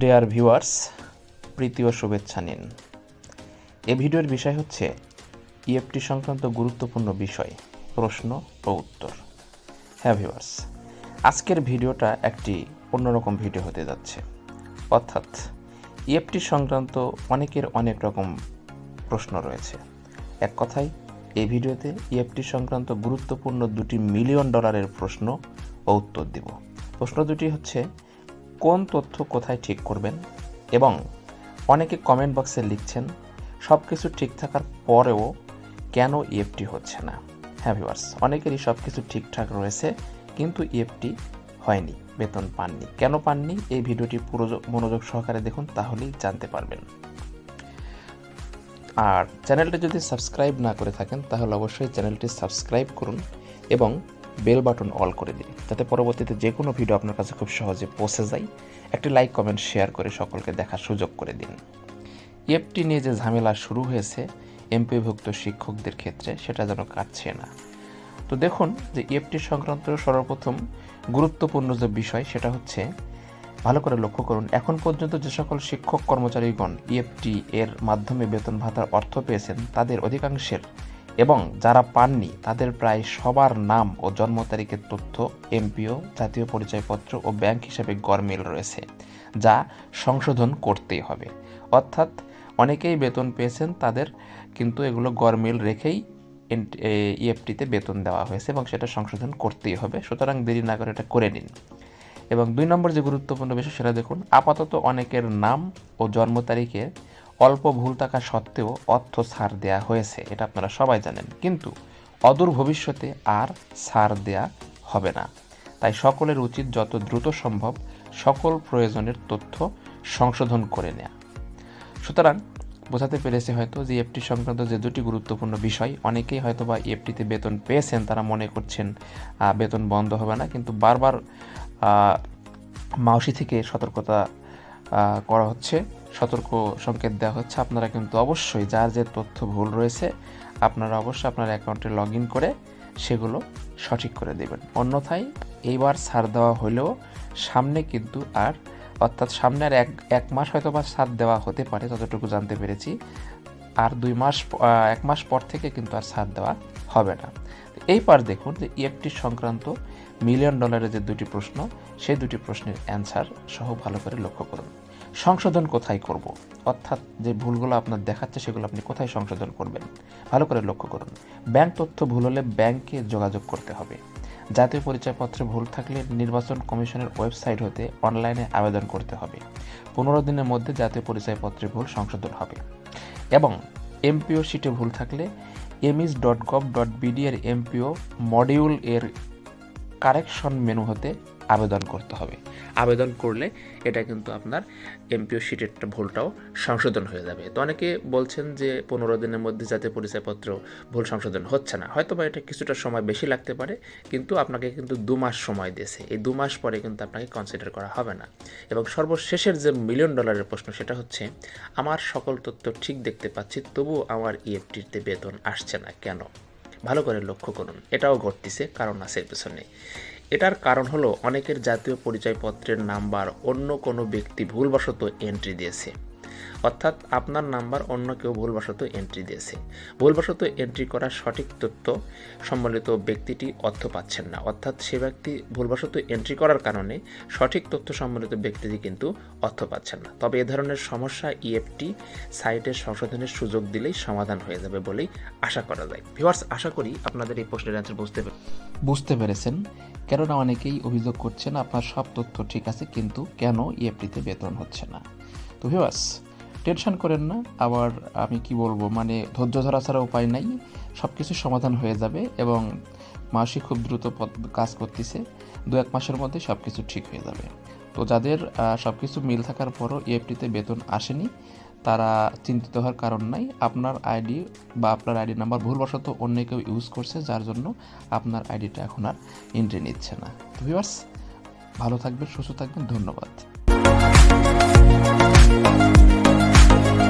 Dear viewers প্রীতি ও শুভেচ্ছা নিন। এ ভিডিওর বিষয় হচ্ছে ইএফটি সংক্রান্ত গুরুত্বপূর্ণ বিষয়, প্রশ্ন ও উত্তর। হ্যাঁ ভিউয়ার্স আজকের ভিডিওটা একটি অন্যরকম ভিডিও হতে যাচ্ছে। অর্থাৎ ইএফটি সংক্রান্ত অনেকের অনেক রকম প্রশ্ন রয়েছে। এক কথায়, এই ভিডিওতে ইএফটি সংক্রান্ত গুরুত্বপূর্ণ দুটি মিলিয়ন ডলারের প্রশ্ন ও উত্তর দিব। প্রশ্ন দুটি হচ্ছে কোন তথ্য কোথায় ঠিক করবেন এবং অনেকে কমেন্ট বক্সে লিখছেন সব কিছু ঠিক থাকার পরেও কেন ইএফটি হচ্ছে না? হ্যাঁ ভিউয়ার্স অনেকেরই সব কিছু ঠিকঠাক রয়েছে, কিন্তু ইএফটি হয়নি, বেতন পাননি। কেন পাননি? এই ভিডিওটি পুরো মনোযোগ সহকারে দেখুন, তাহলেই জানতে পারবেন। আর চ্যানেলটি যদি সাবস্ক্রাইব না করে থাকেন, তাহলে অবশ্যই চ্যানেলটি সাবস্ক্রাইব করুন এবং বেল বাটন অল করে দিন। যাতে পরবর্তীতে যে কোনো ভিডিও আপনার কাছে খুব সহজে পৌঁছে যায়। একটি লাইক, কমেন্ট, শেয়ার করে সকলকে দেখার সুযোগ করে দিন। ইএফটি নিয়ে যে ঝামেলা শুরু হয়েছে এমপিভুক্ত শিক্ষকদের ক্ষেত্রে, সেটা যেন কাটছে না। তো দেখুন যে ইএফটি সংক্রান্ত সর্বপ্রথম গুরুত্বপূর্ণ যে বিষয়, সেটা হচ্ছে ভালো করে লক্ষ্য করুন, এখন পর্যন্ত যে সকল শিক্ষক কর্মচারীগণ ইএফটি এর মাধ্যমে বেতন ভাতার অর্থ পেয়েছেন, তাদের অধিকাংশের এবং যারা পাননি, তাদের প্রায় সবার নাম ও জন্ম তারিখের তথ্য, এমপিও, জাতীয় পরিচয়পত্র ও ব্যাংক হিসাবে গরমিল রয়েছে, যা সংশোধন করতেই হবে। অর্থাৎ অনেকেই বেতন পেয়েছেন, তাদের কিন্তু এগুলো গরমিল রেখেই ইএফটিতে বেতন দেওয়া হয়েছে এবং সেটা সংশোধন করতেই হবে। সুতরাং দেরি না করে এটা করে নিন। এবং দুই নম্বর যে গুরুত্বপূর্ণ বিষয়, সেটা দেখুন, আপাতত অনেকের নাম ও জন্ম তারিখে অল্প ভুল থাকা সত্ত্বেও অর্থ ছাড় দেয়া হয়েছে, এটা আপনারা সবাই জানেন। কিন্তু অদূর ভবিষ্যতে আর ছাড় দেয়া হবে না। তাই সকলের উচিত যত দ্রুত সম্ভব সকল প্রয়োজনের তথ্য সংশোধন করে নেয়া। সুতরাং বোঝাতে পেরেছে হয়তো যে এফটি সংক্রান্ত যে দুটি গুরুত্বপূর্ণ বিষয়, অনেকেই হয়তো বা এফটিতে বেতন পেয়েছেন, তারা মনে করছেন বেতন বন্ধ হবে না, কিন্তু বারবার মাউসি থেকে সতর্কতা করা হচ্ছে। সতর্ক সংকেত দেওয়া হচ্ছে। আপনারা কিন্তু অবশ্যই যার যে তথ্য ভুল রয়েছে, আপনারা অবশ্যই আপনার অ্যাকাউন্টে লগ ইন করে সেগুলো সঠিক করে দেবেন। অন্যথায় এইবার ছাড় দেওয়া হলেও সামনে কিন্তু আর, অর্থাৎ সামনে আর এক এক মাস হয়তো বা ছাড় দেওয়া হতে পারে, যতটুকু জানতে পেরেছি। আর দুই মাস এক মাস পর থেকে কিন্তু আর ছাড় দেওয়া হবে না। এইবার দেখুন যে ইএফটি সংক্রান্ত মিলিয়ন ডলারের যে দুটি প্রশ্ন, সেই দুটি প্রশ্নের অ্যান্সার সহ ভালো করে লক্ষ্য করুন। সংশোধন কোথায় করব? অর্থাৎ যে ভুলগুলো আপনার দেখাচ্ছে, সেগুলো আপনি কোথায় সংশোধন করবেন? ভালো করে লক্ষ্য করুন। ব্যাংক তথ্য ভুল হলে ব্যাংকে যোগাযোগ করতে হবে। জাতীয় পরিচয়পত্রে ভুল থাকলে নির্বাচন কমিশনের ওয়েবসাইট হতে অনলাইনে আবেদন করতে হবে। পনেরো দিনের মধ্যে জাতীয় পরিচয়পত্রে ভুল সংশোধন হবে। এবং এমপিও শিটে ভুল থাকলে EMIS dot gov dot BD এর এমপিও মডিউল এর কারেকশন মেনু হতে আবেদন করতে হবে। আবেদন করলে এটা কিন্তু আপনার এমপিও শিটের ভুলটাও সংশোধন হয়ে যাবে। তো অনেকে বলছেন যে পনেরো দিনের মধ্যে জাতীয় পরিচয়পত্র ভুল সংশোধন হচ্ছে না। হয়তো বা এটা কিছুটা সময় বেশি লাগতে পারে, কিন্তু আপনাকে কিন্তু দু মাস সময় দিয়েছে। এই দু মাস পরে কিন্তু আপনাকে কনসিডার করা হবে না। এবং সর্বশেষের যে মিলিয়ন ডলারের প্রশ্ন সেটা হচ্ছে, আমার সকল তথ্য ঠিক দেখতে পাচ্ছি তবুও আমার ইএফটিতে বেতন আসছে না কেন? ভালো করে লক্ষ্য করুন। এটাও ঘটতেছে, কারণ আছে পেছনে। এটার কারণ হলো অনেকের জাতীয় পরিচয়পত্রের নাম্বার অন্য কোনো ব্যক্তি ভুলবশত এন্ট্রি দিয়েছে। অর্থাৎ আপনার নাম্বার অন্য কেউ ভুলবশত এন্ট্রি দিয়েছে। ভুলবশত এন্ট্রি করা সঠিক তথ্য সম্বলিত ব্যক্তিটি অর্থ পাচ্ছেন না। অর্থাৎ সে ব্যক্তি ভুলবশত এন্ট্রি করার কারণে সঠিক তথ্য সম্বলিত ব্যক্তিটি কিন্তু অর্থ পাচ্ছেন না। তবে এ ধরনের সমস্যা ইএফটি সাইটের সংশোধনের সুযোগ দিলেই সমাধান হয়ে যাবে বলেই আশা করা যায়। ভিওয়ার্স আশা করি আপনাদের এই প্রশ্নের অ্যান্সার বুঝতে বুঝতে পেরেছেন। কেননা অনেকেই অভিযোগ করছেন, আপনার সব তথ্য ঠিক আছে, কিন্তু কেন ইএফটিতে বেতন হচ্ছে না? তো ভিওয়ার্স টেনশন করেন না, আবার আমি কি বলব মানে ধৈর্য ধরা ছাড়া উপায় নাই সব কিছু সমাধান হয়ে যাবে এবং মাসি খুব দ্রুত কাজ করতেছে, দু এক মাসের মধ্যে সব কিছু ঠিক হয়ে যাবে। তো যাদের সব কিছু মিল থাকার পরও ইএফটিতে বেতন আসেনি, তারা চিন্তিত হওয়ার কারণ নাই। আপনার আইডি বা আপনার আইডি নাম্বার ভুলবশত অন্য কেউ ইউজ করছে, যার জন্য আপনার আইডিটা এখন আর এন্ট্রি নিচ্ছে না। তো ভিউয়ার্স ভালো থাকবেন, সুস্থ থাকবেন, ধন্যবাদ।